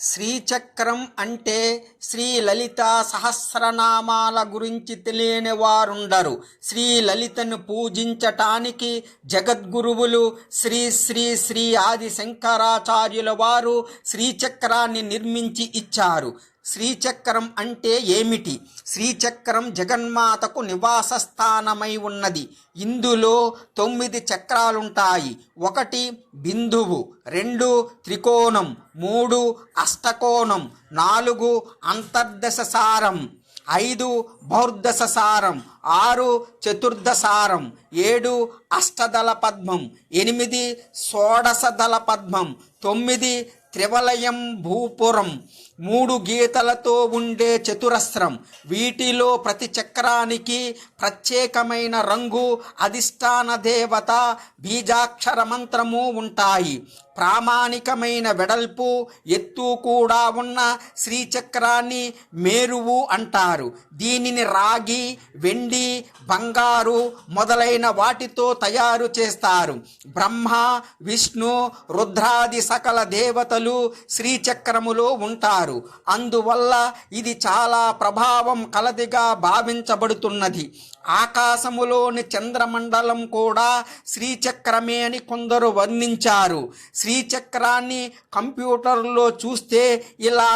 శ్రీచక్రం అంటే శ్రీ లలిత సహస్రనామాల గురించి తెలియని వారుండరు. శ్రీ లలితను పూజించటానికి జగద్గురువులు శ్రీ శ్రీ శ్రీ ఆది శంకరాచార్యుల వారు శ్రీచక్రాన్ని నిర్మించి ఇచ్చారు. శ్రీచక్రం అంటే ఏమిటి? శ్రీచక్రం జగన్మాతకు నివాస స్థానమై ఉన్నది. ఇందులో తొమ్మిది చక్రాలుంటాయి. ఒకటి బిందువు రెండు త్రికోణం మూడు అష్టకోణం నాలుగు అంతర్దశ సారం ఐదు బౌర్దశ సారం ఆరు చతుర్దశారం ఏడు అష్టదళ పద్మం ఎనిమిది షోడశదళ పద్మం తొమ్మిది త్రివలయం భూపురం. మూడు గీతలతో ఉండే చతురస్రం. వీటిలో ప్రతి చక్రానికి ప్రత్యేకమైన రంగు అధిష్టాన దేవత బీజాక్షర మంత్రము ఉంటాయి. ప్రామాణికమైన వెడల్పు ఎత్తు కూడా ఉన్న శ్రీచక్రాన్ని మేరువు అంటారు. దీనిని రాగి వెండి బంగారు మొదలైన వాటితో తయారు చేస్తారు. బ్రహ్మ విష్ణు రుద్రాది సకల దేవతలు శ్రీచక్రములో ఉంటారు. అందువల్ల ఇది చాలా ప్రభావం కలదిగా భావించబడుతున్నది. ఆకాశములోని చంద్రమండలం కూడా శ్రీచక్రమే అని కొందరు వర్ణించారు. శ్రీ శ్రీచక్రాన్ని కంప్యూటర్లో చూస్తే ఇలా